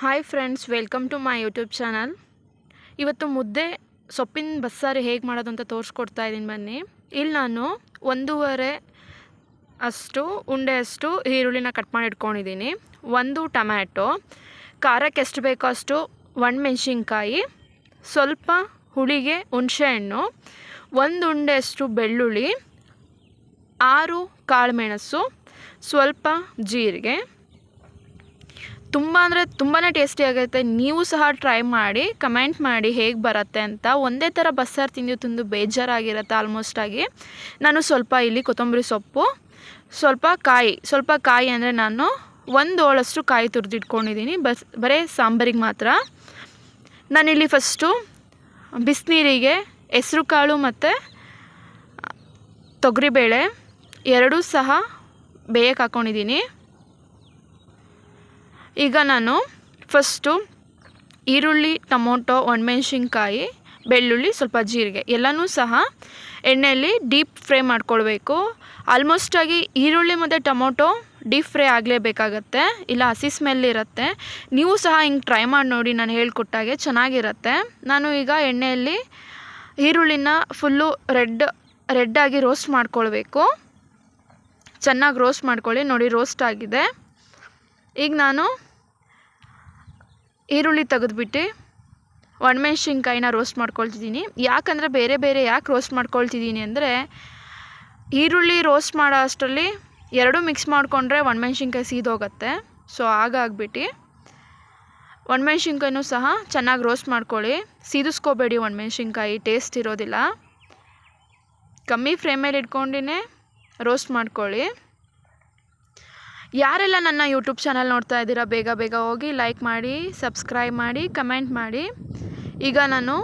Hi friends welcome to my YouTube channel ಇವತ್ತು ಮುದ್ದೆ ಸೊಪ್ಪಿನ ಬಸ್ಸಾರು ಹೇಗೆ ಮಾಡೋದು ಅಂತ ತೋರಿಸ್ಕೊಡ್ತಾ ಇದ್ದೀನಿ ಬನ್ನಿ. ಇಲ್ಲಿ ನಾನು ಒಂದೂವರೆ ಅಷ್ಟು, ಉಂಡೆ ಅಷ್ಟು ಈರುಳ್ಳಿನ ಕಟ್ ಮಾಡಿ ಇಟ್ಕೊಂಡಿದ್ದೀನಿ ಒಂದು ಟೊಮ್ಯಾಟೊ, ಖಾರಕ್ಕೆ ಎಷ್ಟು ಬೇಕೋ ಅಷ್ಟು ಒಣಮೆಣ್ಸಿನ್ಕಾಯಿ, ಸ್ವಲ್ಪ ಹುಳಿಗೆ ಹುಣಸೆಹಣ್ಣು ಒಂದು ಉಂಡೆಯಷ್ಟು ಬೆಳ್ಳುಳ್ಳಿ, ಆರು ಕಾಳುಮೆಣಸು ಸ್ವಲ್ಪ ಜೀರಿಗೆ ತುಂಬ ಅಂದರೆ ತುಂಬಾ ಟೇಸ್ಟಿ ಆಗುತ್ತೆ. ನೀವು ಸಹ ಟ್ರೈ ಮಾಡಿ ಕಮೆಂಟ್ ಮಾಡಿ ಹೇಗೆ ಬರುತ್ತೆ ಅಂತ ಒಂದೇ ಥರ ಬಸ್ಸಾರು ತಿಂದು ತಿಂದು ಬೇಜಾರಾಗಿರುತ್ತೆ ಆಲ್ಮೋಸ್ಟ್ ಆಗಿ. ನಾನು ಸ್ವಲ್ಪ ಇಲ್ಲಿ ಕೊತ್ತಂಬರಿ ಸೊಪ್ಪು, ಸ್ವಲ್ಪ ಕಾಯಿ ಸ್ವಲ್ಪ ಕಾಯಿ ಅಂದರೆ ನಾನು ಒಂದು ಕಾಯಿ ತುರಿದಿಟ್ಕೊಂಡಿದ್ದೀನಿ ಬಸ್, ಬರೀ ಸಾಂಬಾರಿಗೆ ಮಾತ್ರ. ನಾನಿಲ್ಲಿ ಫಸ್ಟು ಬಿಸಿನೀರಿಗೆ ಹೆಸ್ರು ಕಾಳು ಮತ್ತು ತೊಗರಿಬೇಳೆ ಎರಡೂ ಸಹ ಬೇಯಕ್ಕೆ ಹಾಕ್ಕೊಂಡಿದ್ದೀನಿ ಈಗ ನಾನು ಫಸ್ಟು ಈರುಳ್ಳಿ, ಟೊಮೊಟೊ, ಒಣಮೆಣ್ಸಿನ್ಕಾಯಿ, ಬೆಳ್ಳುಳ್ಳಿ, ಸ್ವಲ್ಪ ಜೀರಿಗೆ ಎಲ್ಲನೂ ಸಹ ಎಣ್ಣೆಯಲ್ಲಿ ಡೀಪ್ ಫ್ರೈ ಮಾಡ್ಕೊಳ್ಬೇಕು. ಆಲ್ಮೋಸ್ಟಾಗಿ ಈರುಳ್ಳಿ ಮತ್ತು ಟೊಮೊಟೊ ಡೀಪ್ ಫ್ರೈ ಆಗಲೇಬೇಕಾಗತ್ತೆ ಇಲ್ಲ ಹಸಿ ಸ್ಮೆಲ್ ಇರುತ್ತೆ. ನೀವು ಸಹ ಹಿಂಗೆ ಟ್ರೈ ಮಾಡಿ ನೋಡಿ ನಾನು ಹೇಳಿಕೊಟ್ಟಾಗೆ ಚೆನ್ನಾಗಿರುತ್ತೆ. ನಾನು ಈಗ ಎಣ್ಣೆಯಲ್ಲಿ ಈರುಳ್ಳಿನ ಫುಲ್ಲು ರೆಡ್ ರೆಡ್ಡಾಗಿ ರೋಸ್ಟ್ ಮಾಡ್ಕೊಳ್ಬೇಕು. ಚೆನ್ನಾಗಿ ರೋಸ್ಟ್ ಮಾಡ್ಕೊಳ್ಳಿ. ನೋಡಿ ರೋಸ್ಟ್ ಆಗಿದೆ. ಈಗ ನಾನು ಈರುಳ್ಳಿ ತೆಗೆದುಬಿಟ್ಟು ಒಣಮೆಣ್ಸಿನ್ಕಾಯಿನ ರೋಸ್ಟ್ ಮಾಡ್ಕೊಳ್ತಿದ್ದೀನಿ. ಯಾಕಂದರೆ ಬೇರೆ ಬೇರೆ ಯಾಕೆ ರೋಸ್ಟ್ ಮಾಡ್ಕೊಳ್ತಿದ್ದೀನಿ ಅಂದರೆ ಈರುಳ್ಳಿ ರೋಸ್ಟ್ ಮಾಡೋ ಅಷ್ಟರಲ್ಲಿ ಎರಡೂ ಮಿಕ್ಸ್ ಮಾಡಿಕೊಂಡ್ರೆ ಒಣಮೆಣ್ಸಿನ್ಕಾಯಿ ಸೀದೋಗತ್ತೆ. ಸೊ ಹಾಗಾಗ್ಬಿಟ್ಟು ಒಣಮೆಣ್ಸಿನ್ಕಾಯಿನೂ ಸಹ ಚೆನ್ನಾಗಿ ರೋಸ್ಟ್ ಮಾಡ್ಕೊಳ್ಳಿ. ಸೀದಿಸ್ಕೋಬೇಡಿ ಒಣಮೆಣ್ಸಿನ್ಕಾಯಿ ಟೇಸ್ಟ್ ಇರೋದಿಲ್ಲ. ಕಮ್ಮಿ ಫ್ಲೇಮಲ್ಲಿ ಇಟ್ಕೊಂಡಿನೇ ರೋಸ್ಟ್ ಮಾಡ್ಕೊಳ್ಳಿ. ಯಾರೆಲ್ಲ ನನ್ನ ಯೂಟ್ಯೂಬ್ ಚಾನಲ್ ನೋಡ್ತಾ ಇದ್ದೀರಾ, ಬೇಗ ಬೇಗ ಹೋಗಿ ಲೈಕ್ ಮಾಡಿ ಸಬ್ಸ್ಕ್ರೈಬ್ ಮಾಡಿ ಕಮೆಂಟ್ ಮಾಡಿ. ಈಗ ನಾನು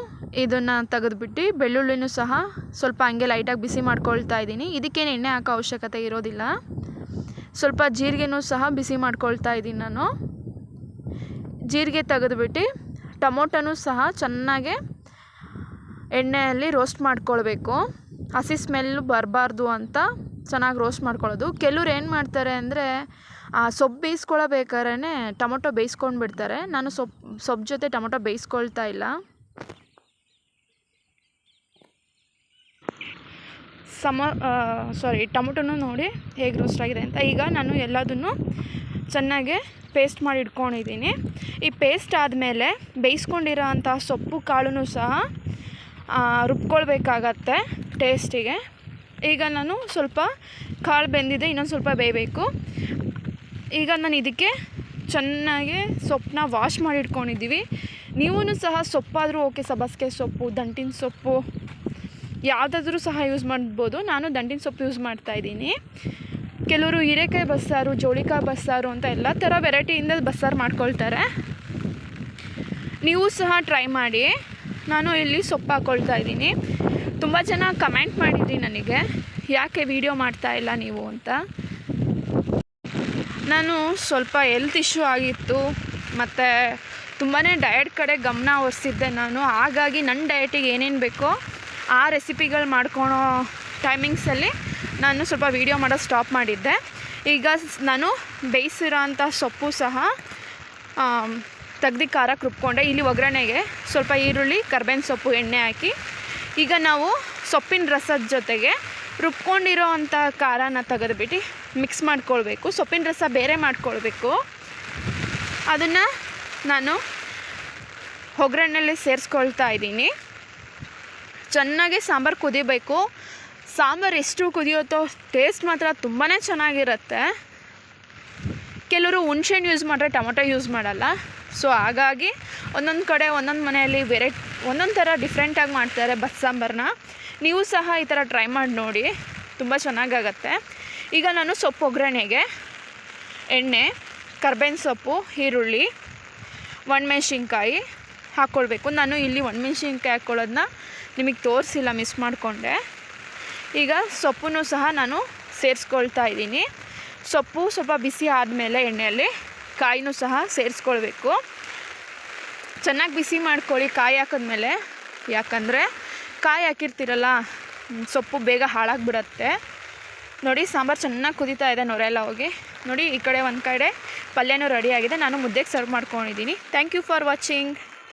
ಇದನ್ನು ತೆಗೆದುಬಿಟ್ಟು ಬೆಳ್ಳುಳ್ಳಿನೂ ಸಹ ಸ್ವಲ್ಪ ಹಂಗೆ ಲೈಟಾಗಿ ಬಿಸಿ ಮಾಡ್ಕೊಳ್ತಾ ಇದ್ದೀನಿ. ಇದಕ್ಕೇನು ಎಣ್ಣೆ ಹಾಕೋ ಅವಶ್ಯಕತೆ ಇರೋದಿಲ್ಲ. ಸ್ವಲ್ಪ ಜೀರಿಗೆನೂ ಸಹ ಬಿಸಿ ಮಾಡ್ಕೊಳ್ತಾ ಇದ್ದೀನಿ ನಾನು. ಜೀರಿಗೆ ತೆಗೆದುಬಿಟ್ಟು ಟೊಮೊಟೊನೂ ಸಹ ಚೆನ್ನಾಗೆ ಎಣ್ಣೆಯಲ್ಲಿ ರೋಸ್ಟ್ ಮಾಡ್ಕೊಳ್ಬೇಕು. ಹಸಿ ಸ್ಮೆಲ್ಲು ಬರಬಾರ್ದು ಅಂತ ಚೆನ್ನಾಗಿ ರೋಸ್ಟ್ ಮಾಡ್ಕೊಳ್ಳೋದು. ಕೆಲವ್ರು ಏನು ಮಾಡ್ತಾರೆ ಅಂದರೆ, ಆ ಸೊಪ್ಪು ಬೇಯಿಸ್ಕೊಳ್ಬೇಕಾದ್ರೆ ಟೊಮೊಟೊ ಬೇಯಿಸ್ಕೊಂಡು ಬಿಡ್ತಾರೆ. ನಾನು ಸೊಪ್ಪು ಸೊಪ್ಪು ಜೊತೆ ಟೊಮೊಟೊ ಬೇಯಿಸ್ಕೊಳ್ತಾ ಇಲ್ಲ. ಸಮ ಸಾರಿ ಟೊಮೊಟೊನೂ ನೋಡಿ ಹೇಗೆ ರೋಸ್ಟ್ ಆಗಿದೆ ಅಂತ. ಈಗ ನಾನು ಎಲ್ಲದನ್ನು ಚೆನ್ನಾಗಿ ಪೇಸ್ಟ್ ಮಾಡಿ ಇಟ್ಕೊಂಡಿದ್ದೀನಿ. ಈ ಪೇಸ್ಟ್ ಆದಮೇಲೆ ಬೇಯಿಸ್ಕೊಂಡಿರೋ ಅಂಥ ಸೊಪ್ಪು ಕಾಳು ಸಹ ರುಬ್ಕೊಳ್ಬೇಕಾಗತ್ತೆ ಟೇಸ್ಟಿಗೆ ಈಗ ನಾನು ಸ್ವಲ್ಪ ಕಾಳು ಬೆಂದಿದೆ, ಇನ್ನೊಂದು ಸ್ವಲ್ಪ ಬೇಯಬೇಕು. ಈಗ ನಾನು ಇದಕ್ಕೆ ಚೆನ್ನಾಗಿ ಸೊಪ್ಪನ್ನ ವಾಶ್ ಮಾಡಿ ಇಟ್ಕೊಂಡಿದ್ದೀವಿ. ನೀವೂ ಸಹ ಸೊಪ್ಪಾದರೂ ಓಕೆ ಸಬಸ್ಕೆ ಸೊಪ್ಪು, ದಂಟಿನ ಸೊಪ್ಪು, ಯಾವುದಾದ್ರೂ ಸಹ ಯೂಸ್ ಮಾಡ್ಬೋದು. ನಾನು ದಂಟಿನ ಸೊಪ್ಪು ಯೂಸ್ ಮಾಡ್ತಾಯಿದ್ದೀನಿ ಕೆಲವರು ಹೀರೆಕಾಯಿ ಬಸ್ಸಾರು, ಜೋಳಿಕಾಯಿ ಬಸ್ಸಾರು ಅಂತ ಎಲ್ಲ ಥರ ವೆರೈಟಿಯಿಂದ ಬಸ್ಸಾರು ಮಾಡ್ಕೊಳ್ತಾರೆ. ನೀವು ಸಹ ಟ್ರೈ ಮಾಡಿ. ನಾನು ಇಲ್ಲಿ ಸೊಪ್ಪು ಹಾಕ್ಕೊಳ್ತಾ ಇದ್ದೀನಿ. ತುಂಬ ಜನ ಕಮೆಂಟ್ ಮಾಡಿದ್ರಿ ನನಗೆ. ಯಾಕೆ ವಿಡಿಯೋ ಮಾಡ್ತಾ ಇಲ್ಲ ನೀವು ಅಂತ? ನಾನು ಸ್ವಲ್ಪ ಹೆಲ್ತ್ ಇಶ್ಯೂ ಆಗಿತ್ತು. ಮತ್ತು ತುಂಬಾ ಡಯಟ್ ಕಡೆ ಗಮನ ಹೊರಿಸಿದ್ದೆ ನಾನು. ಹಾಗಾಗಿ ನನ್ನ ಡಯಟಿಗೆ ಏನೇನು ಬೇಕೋ ಆ ರೆಸಿಪಿಗಳು ಮಾಡ್ಕೊಳೋ ಟೈಮಿಂಗ್ಸಲ್ಲಿ ನಾನು ಸ್ವಲ್ಪ ವೀಡಿಯೋ ಮಾಡೋ ಸ್ಟಾಪ್ ಮಾಡಿದ್ದೆ. ಈಗ ನಾನು ಬೇಯಿಸಿರೋ ಅಂಥ ಸೊಪ್ಪು ಸಹ ತೆಗ್ದು ಖಾರಕ್ಕೆ ರುಬ್ಕೊಂಡೆ. ಇಲ್ಲಿ ಒಗ್ಗರಣೆಗೆ ಸ್ವಲ್ಪ ಈರುಳ್ಳಿ, ಕರ್ಬೇವಿನ ಸೊಪ್ಪು, ಎಣ್ಣೆ ಹಾಕಿ ಈಗ ನಾವು ಸೊಪ್ಪಿನ ರಸದ ಜೊತೆಗೆ ರುಬ್ಕೊಂಡಿರೋ ಅಂಥ ಖಾರನ ತೆಗೆದುಬಿಟ್ಟು ಮಿಕ್ಸ್ ಮಾಡ್ಕೊಳ್ಬೇಕು. ಸೊಪ್ಪಿನ ರಸ ಬೇರೆ ಮಾಡ್ಕೊಳ್ಬೇಕು. ಅದನ್ನು ನಾನು ಒಗ್ಗರಣೆಯಲ್ಲಿ ಸೇರಿಸ್ಕೊಳ್ತಾ ಇದ್ದೀನಿ. ಚೆನ್ನಾಗಿ ಸಾಂಬಾರು ಕುದಿಬೇಕು. ಸಾಂಬಾರು ಎಷ್ಟು ಕುದಿಯುತ್ತೋ ಟೇಸ್ಟ್ ಮಾತ್ರ ತುಂಬಾ ಚೆನ್ನಾಗಿರುತ್ತೆ. ಕೆಲವರು ಹುಣ್ಸೆಹಣ್ಣು ಯೂಸ್ ಮಾಡಿದ್ರೆ ಟೊಮೊಟೊ ಯೂಸ್ ಮಾಡಲ್ಲ. ಸೊ ಹಾಗಾಗಿ ಒಂದೊಂದು ಕಡೆ, ಒಂದೊಂದು ಮನೆಯಲ್ಲಿ ವೆರೈಟಿ ಒಂದೊಂದು ಥರ ಡಿಫ್ರೆಂಟಾಗಿ ಮಾಡ್ತಾರೆ ಬಸ್ ಸಾಂಬಾರನ್ನ ನೀವು ಸಹ ಈ ಥರ ಟ್ರೈ ಮಾಡಿ ನೋಡಿ. ತುಂಬ ಚೆನ್ನಾಗಾಗತ್ತೆ. ಈಗ ನಾನು ಸೊಪ್ಪು ಒಗ್ಗರಣೆಗೆ, ಎಣ್ಣೆ, ಕರ್ಬೇವಿನ ಸೊಪ್ಪು, ಈರುಳ್ಳಿ, ಒಣಮೆಣ್ಸಿನ್ಕಾಯಿ ಹಾಕ್ಕೊಳ್ಬೇಕು ನಾನು ಇಲ್ಲಿ ಒಣಮೆಣ್ಸಿನ್ಕಾಯಿ ಹಾಕ್ಕೊಳ್ಳೋದನ್ನ ನಿಮಗೆ ತೋರಿಸಿಲ್ಲ ಮಿಸ್ ಮಾಡಿಕೊಂಡೆ. ಈಗ ಸೊಪ್ಪನ್ನು ಸಹ ನಾನು ಸೇರಿಸ್ಕೊಳ್ತಾ ಇದ್ದೀನಿ. ಸೊಪ್ಪು ಸ್ವಲ್ಪ ಬಿಸಿ ಆದಮೇಲೆ ಎಣ್ಣೆಯಲ್ಲಿ ಕಾಯಿನೂ ಸಹ ಸೇರಿಸ್ಕೊಳ್ಬೇಕು. ಚೆನ್ನಾಗಿ ಬಿಸಿ ಮಾಡ್ಕೊಳ್ಳಿ ಕಾಯಿ ಹಾಕಿದ್ಮೇಲೆ. ಯಾಕಂದರೆ ಕಾಯಿ ಹಾಕಿರ್ತೀರಲ್ಲ ಸೊಪ್ಪು ಬೇಗ ಹಾಳಾಗಿಬಿಡತ್ತೆ. ನೋಡಿ, ಸಾಂಬಾರು ಚೆನ್ನಾಗಿ ಕುದೀತಾ ಇದೆ ನೊರೆಲ್ಲ ಹೋಗಿ. ನೋಡಿ, ಈ ಕಡೆ ಒಂದು ಕಡೆ ಪಲ್ಯನೂ ರೆಡಿಯಾಗಿದೆ ನಾನು ಮುದ್ದೆಗೆ ಸರ್ವ್ ಮಾಡ್ಕೊಂಡಿದ್ದೀನಿ. Thank you for watching